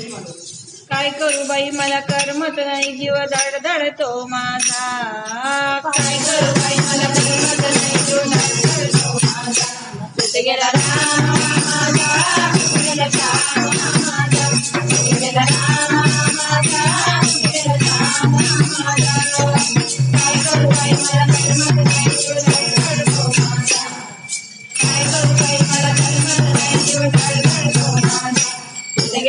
काय करू बाई मला करमत नाही जीव धड धडतो माझा काय करू बाई मला करमत नाही जीव धडधडतो माझा गेला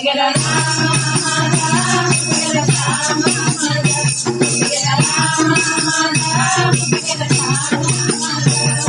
Get out of you.